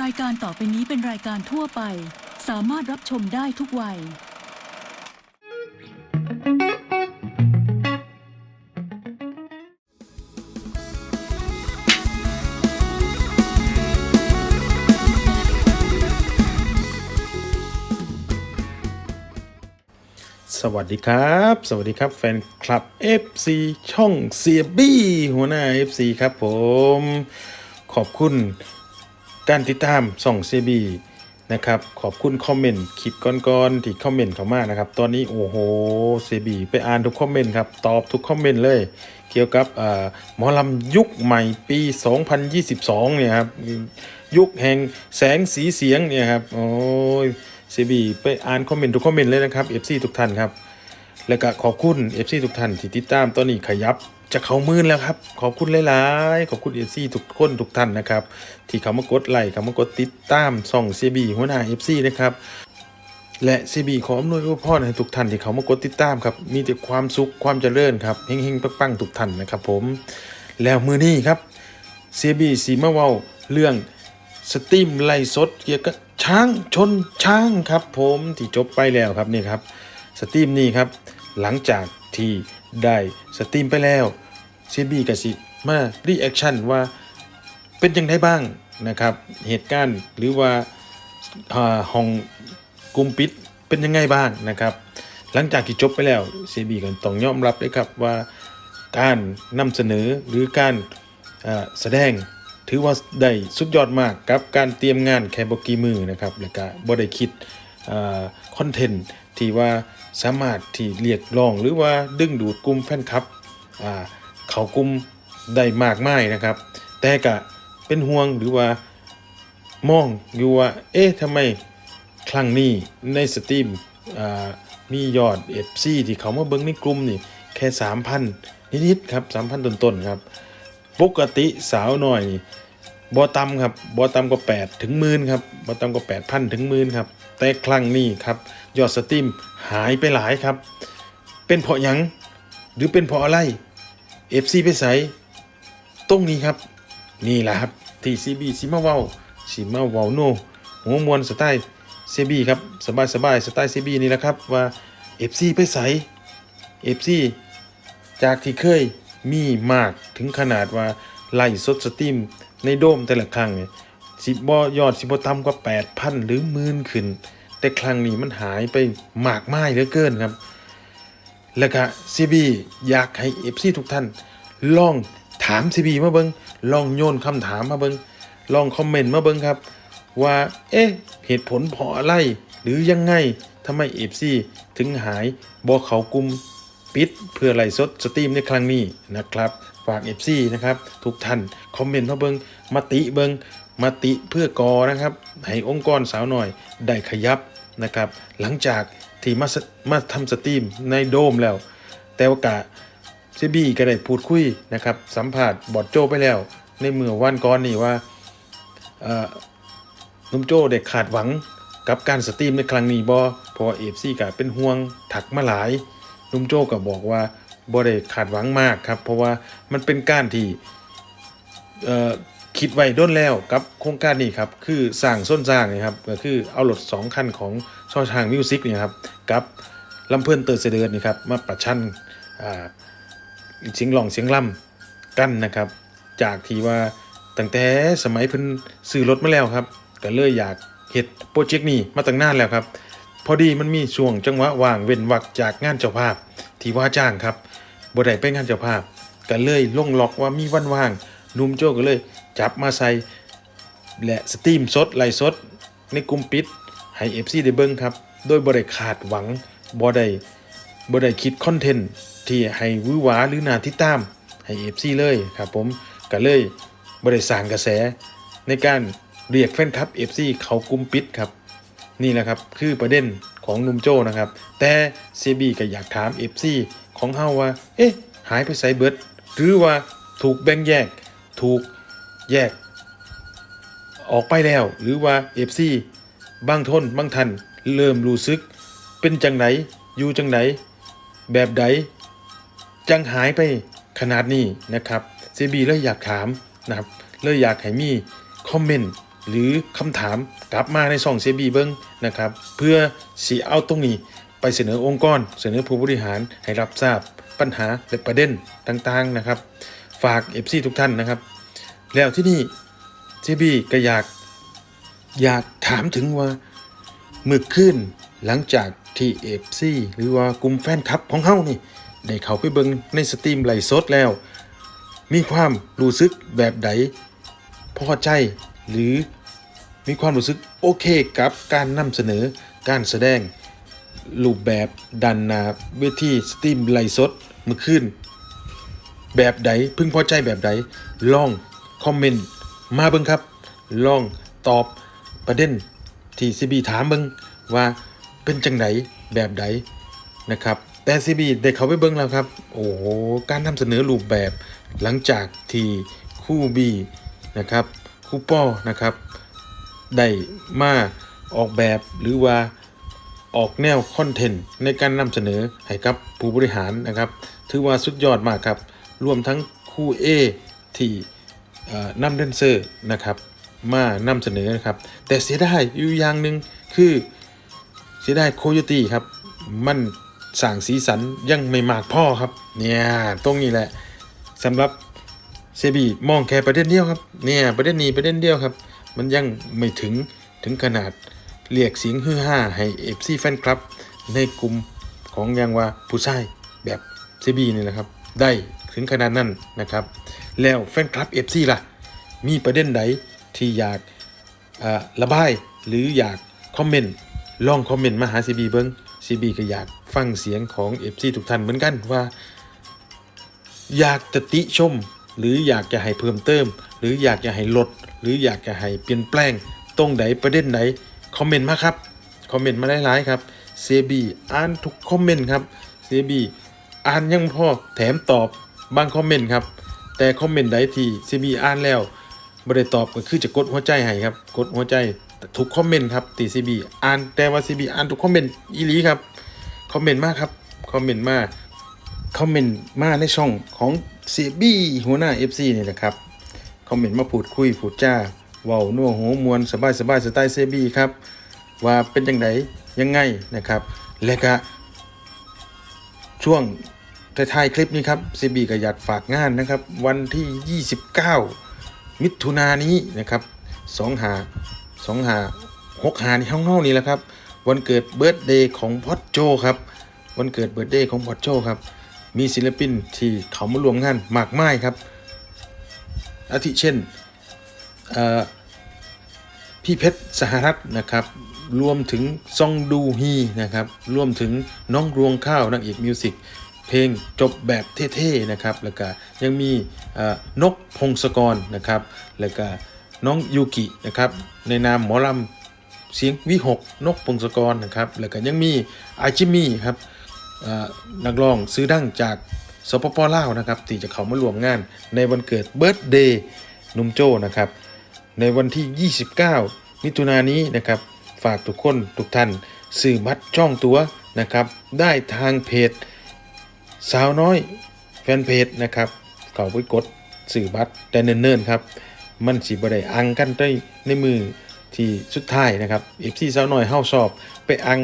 รายการต่อไปนี้เป็นรายการทั่วไป สามารถรับชมได้ทุกวัย สวัสดีครับ สวัสดีครับแฟนคลับ FC ช่องเสียบี้หัวหน้า FC ครับผม ขอบคุณ การติดตามส่องเสียบี้นะครับขอบคุณคอมเมนต์คลิปก่อนๆที่คอมเมนต์เข้ามานะครับ ตอนนี้โอ้โหเสียบี้ไปอ่านทุกคอมเมนต์ครับตอบทุกคอมเมนต์เลย เกี่ยวกับหมอลำยุคใหม่ปี 2022 เนี่ยครับยุคแห่งแสงสีเสียงเนี่ยครับโอ้ยซีบีไปอ่านคอมเมนต์ทุกคอมเมนต์เลยนะครับ FC ทุกท่านครับ แล้วก็ขอบคุณ FC ทุกท่านที่ติดตามตอนนี้ขยับ จะเขามื่นแล้วครับ ขอบคุณหลายๆ ขอบคุณ FC ทุกคนทุกท่านนะครับ ที่เขามากดไลค์เขามากดติดตามส่อง CB หัวหน้า FC นะครับและ CB ขออำนวยอวยพรให้ทุกท่านที่เขามากดติดตามครับ มีแต่ความสุขความเจริญครับเฮงๆปังๆทุกท่านนะครับ ผมแล้วมือนี้ครับ CB สีมาเวาเรื่องสตรีมไล่สดเกี่ยวกับช้างชนช้างครับ ผมที่จบไปแล้วครับนี่ครับสตรีมนี่ครับ หลังจากที่ได้สตรีมไปแล้ว เซบีกับสิมารีแอคชั่นว่าเป็นยังไงบ้างนะครับ เหตุการณ์หรือว่าห้องกลุ่มปิดเป็นยังไงบ้างนะครับ หลังจากที่จบไปแล้วเซบีก็ต้องยอมรับเลยครับว่าการนำเสนอหรือการแสดงถือว่าได้สุดยอดมากกับการเตรียมงานแค่บกีมือนะครับแล้วก็บ่ได้คิดคอนเทนต์ที่ว่าสามารถที่เรียกร้องหรือว่าดึงดูดกลุ่มแฟนคลับ เขากลุ่มได้มากมายนะครับ แต่ก็เป็นห่วงหรือว่ามองอยู่ว่า เอ๊ะทำไมครั้งนี้ในสตรีมอ่ามียอด FC ที่เขามาเบิ่งในกลุ่มนี่แค่3,000นิดๆครับ3,000ต้นๆครับ ปกติสาวหน่อยบ่ต่ำครับบ่ต่ำกว่า8ถึงหมื่นครับบ่ต่ำกว่า8,000ถึงหมื่นครับ แต่ครั้งนี้ครับยอดสตรีมหายไปหลายครับ เป็นเพราะยังหรือเป็นเพราะอะไร FC ไปใสตรงนี้ครับ นี่แหละครับที่ CB สิมาเว้าสิมาเว้าโนหัวมวนสไตล์ CB ครับสบายสบายสไตล์ CB นี่แหละครับว่า FC ไปใส FC จากที่เคยมีมากถึงขนาดว่าไล่สดสตรีมในโดมแต่ละครั้งเนี่ยสิบอยอดสิบต่ำกว่า8,000หรือหมื่นขึ้น แต่ครั้งนี้มันหายไปมากมายเหลือเกินครับ แล้วก็ซีบีอยากให้เอฟซีทุกท่าน ลองถามซีบีมาเบิงลองโยนคำถามมาเบิงลองคอมเมนต์มาเบิงครับ ว่าเอ๊ะเหตุผลเพราะอะไร หรือยังไงทำไมเอฟซีถึงหายบอกเขากลุ่มปิดเพื่อไล่สดสตรีมในครั้งนี้นะครับ ฝาก FC นะครับ ทุกท่าน คอมเมนต์มาเบิงมาติเบิงมาติเพื่อกอนะครับ ให้องค์กรสาวหน่อยได้ขยับ นะครับ หลังจากที่มามาทำสตรีมในโดมแล้ว แต่ว่ากะเซบีก็ได้พูดคุยนะครับ สัมผัสบอดโจไปแล้ว ในเมื่อวันก่อนนี่ว่านุ่มโจ้ได้ขาดหวังกับการสตรีมในครั้งนี้บ่เพราะเอฟซีก็เป็นห่วงถักมาหลายนุ่มโจก็บอกว่าบ่ได้ขาดหวังมากครับ เพราะว่ามันเป็นการที่ คิดไว้ด้นแล้วกับโครงการนี้ครับคือสร้างส้นสร้างนี่ครับก็คือเอารถสองคันของช่อช้างมิวสิกเนี่ยครับกับลำเพิ่อนเตอร์เสเดือนนี่ครับมาประชันอ่าเสียงหลองเสียงล่ำกันนะครับ จากที่ว่าตั้งแต่สมัยเพิ่นซื้อรถมาแล้วครับก็เลยอยากเฮ็ดโปรเจกต์นี้มาตั้งนานแล้วครับ พอดีมันมีช่วงจังหวะว่างเว้นวักจากงานเจ้าภาพ ที่ว่าจ้างครับบ่ได้ไปงานเจ้าภาพก็เลยลงล็อกว่ามีวันว่างนุ่มโจ้ก็เลย จับมาใส่และสตรีมสดไลฟ์สด ในกลุ่มปิดให้ FC ได้เบิ่งครับ โดยบ่ได้ขาดหวังบ่ได้บ่ได้คิดคอนเทนต์ที่ให้วือหวาหรือนาติดตามให้ FC เลยครับผมก็เลยบ่ได้สางกระแส ในการเรียกแฟนคลับ FC เขากลุ่มปิดครับ นี่แหละครับคือประเด็นของนุ่มโจนะครับ แต่ CB ก็อยากถาม FC ของเฮาว่า เอ๊ะ หายไปไสเบิดหรือว่าถูกแบ่งแยกถูก แยก ออกไปแล้ว หรือว่า FC บางทนบางทันเริ่มรู้สึก เป็นจังไหนอยู่จังไหน แบบใดจังหายไปขนาดนี้นะครับ CB เลยอยากถามนะครับเลยอยากให้มีคอมเมนต์หรือคำถามกลับมาในช่องเซบีเบิ้งนะครับ เพื่อสีเอาตรงนี้ไปเสนอองค์กร เสนอผู้บริหารให้รับทราบปัญหาและประเด็นต่างๆนะครับ ฝาก FC ทุกท่านนะครับ แล้วที่นี่เซบีก็อยากอยากถามถึงว่ามือขึ้นหลังจากที่ FC หรือว่ากลุ่มแฟนคลับของเฮานี่ได้เข้าไปเบิงในสตรีมไลฟ์สดแล้ว มีความรู้สึกแบบใดพอใจหรือมีความรู้สึกโอเคกับการนำเสนอการแสดงรูปแบบดันนาเวทีสตรีมไลฟ์สดเมื่อคืนแบบใดพึงพอใจแบบใดลอง คอมเมนต์มาเบิ่งครับ ลองตอบประเด็นที่ซีบีถามเบิ่งว่าเป็นจังไดแบบใดนะครับแต่ซีบีได้เขาไปเบิ้งแล้วครับ โอ้โหการนำเสนอรูปแบบหลังจากที่คู่บีนะครับคู่ป้อนะครับได้มาออกแบบหรือว่าออกแนวคอนเทนต์ในการนำเสนอให้กับผู้บริหารนะครับ ถือว่าสุดยอดมากครับ รวมทั้งคู่ A ที่เอ่อ นำแดนเซอร์นะครับมานำเสนอนะครับ แต่เสียดายอยู่อย่างหนึ่งคือเสียดายโคโยตี้ครับ มันสั่งสีสันยังไม่มากพ่อครับ เนี่ยตรงนี้แหละสำหรับเซบีมองแค่ประเด็นเดียวครับเนี่ยประเด็นนี้ประเด็นเดียวครับ มันยังไม่ถึงถึงขนาดเรียกเสียงฮือฮาให้เอฟซีแฟนคลับ ในกลุ่มของยังว่าผู้ชายแบบเซบีนี่นะครับ ได้ ถึงขนาดนั้นนะครับ แล้วแฟนคลับ FC ล่ะ มีประเด็นใดที่อยากระบายหรืออยากคอมเมนต์ลองคอมเมนต์มาหา CB เบิ้ง CB ก็อยากฟังเสียงของ FC ทุกท่านเหมือนกันว่า อยากจะติชม หรืออยากจะให้เพิ่มเติม หรืออยากจะให้ลด หรืออยากจะให้เปลี่ยนแปลง ตรงไหนประเด็นไหนคอมเมนต์มาครับคอมเมนต์มาหลายๆครับ CB อ่านทุกคอมเมนต์ครับ CB อ่านยังพอแถมตอบ บางคอมเมนต์ครับ แต่คอมเมนต์ใดที่ CB อ่านแล้วบ่ได้ตอบก็คือจะกดหัวใจให้ครับ กดหัวใจทุกคอมเมนต์ครับตีซีบีอ่านแต่ว่าซีบีอ่านทุกคอมเมนต์อีหลีครับคอมเมนต์มากครับคอมเมนต์มาคอมเมนต์มาในช่องของเสีบีหัวหน้า FC นี่แหละครับคอมเมนต์มาพูดคุยพูดจ้าเว้านัวหัวมวลสบายสบายสไตล์เซบีครับ ว่าเป็นจังไดยังไงนะครับ และก็ช่วง ท้ายๆคลิปนี้ครับซีบีก็อยากฝากงานนะครับ วันที่ 29 มิถุนายนนี้นะครับสองหาสองหาหกหาในห้องนอกนี้แหละครับ วันเกิดเบิร์ดเดย์ของพอดโจครับ วันเกิดเบิร์ดเดย์ของพอดโจครับ มีศิลปินที่เขามารวมงานมากมายครับ อาทิเช่นพี่เพชรสหรัฐนะครับ รวมถึงซองดูฮีนะครับ รวมถึงน้องรวงข้าวนางเอกมิวสิก เพลงจบแบบเท่ๆนะครับแล้วก็ยังมีนกพงศกรนะครับแล้วก็น้องยูกินะครับในนามหมอลำเสียงวิหกนกพงศกรนะครับแล้วก็ยังมีอาจิมี่ครับนักร้องซื้อดั้งจากสปปลาวนะครับที่จะเขามารวมงานในวันเกิดเบิร์ d เดย์นุ่มโจนะครับในวันที่ 29 มิถุนายนนี้นะครับฝากทุกคนทุกท่านซื้อบัตรจ้องตัวนะครับ ได้ทางเพจ สาวน้อยแฟนเพจนะครับเขาไปกดสื่อบัตรแต่เนิ่นๆครับ มันสีบได้อังกันได้ในมือที่สุดท้ายนะครับเอฟซีสาวน้อยเฮาชอบไปอัง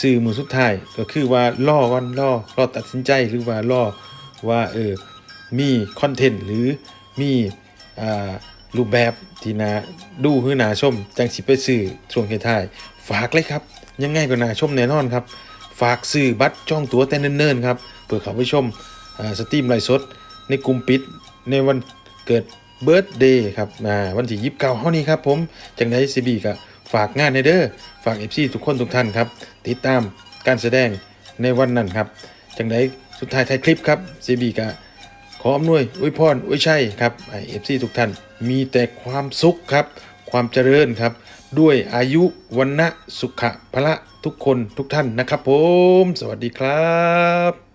สื่อมือสุดท้ายก็คือว่าล่อวันล่อล่อตัดสินใจหรือว่าล่อว่าเออมีคอนเทนต์หรือมีอ่ารูปแบบที่นาดูหรือนาชม จังสิไปซื้อช่วงท้ายฝากเลยครับ ยังไงก็นาชมแน่นอนครับ ฝากซื้อบัตรจ้องตั๋วแต่เนิ่นๆครับ เพื่อเขาไปชมสตรีมไลฟ์สดในกลุ่มปิดในวันเกิดเบิร์ d เดย์ครับวันที่ยีิบเก้าเท่านี้ครับผมจังไดซีบีก็ฝากงานในเด้อฝากเอฟซีทุกคนทุกท่านครับ ติดตามการแสดงในวันนั้นครับจังไดสุดท้ายท้ายคลิปครับซีบีก็ขออำนวยอวยพรอวยชัยครับเอฟซีทุกท่านมีแต่ความสุขครับ ความเจริญครับ ด้วยอายุวันนะสุขะพละทุกคนทุกท่านนะครับผม สวัสดีครับ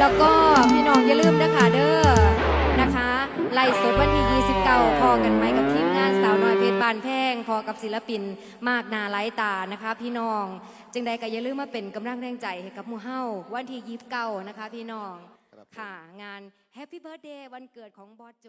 แล้วก็พี่น้องอย่าลืมนะคะเด้อนะคะไล่สดวันที่ 29 พอกันไหมกับทีมงานสาวน้อยเพชรบานแพงพอกับศิลปินมากนาไลตานะคะ พี่น้อง จึงใดก็อย่าลืมมาเป็นกำลังแรงใจให้กับหมู่เฮาวันที่ 29 นะคะ พี่น้องค่ะ งาน Happy Birthday วันเกิดของบอสโจ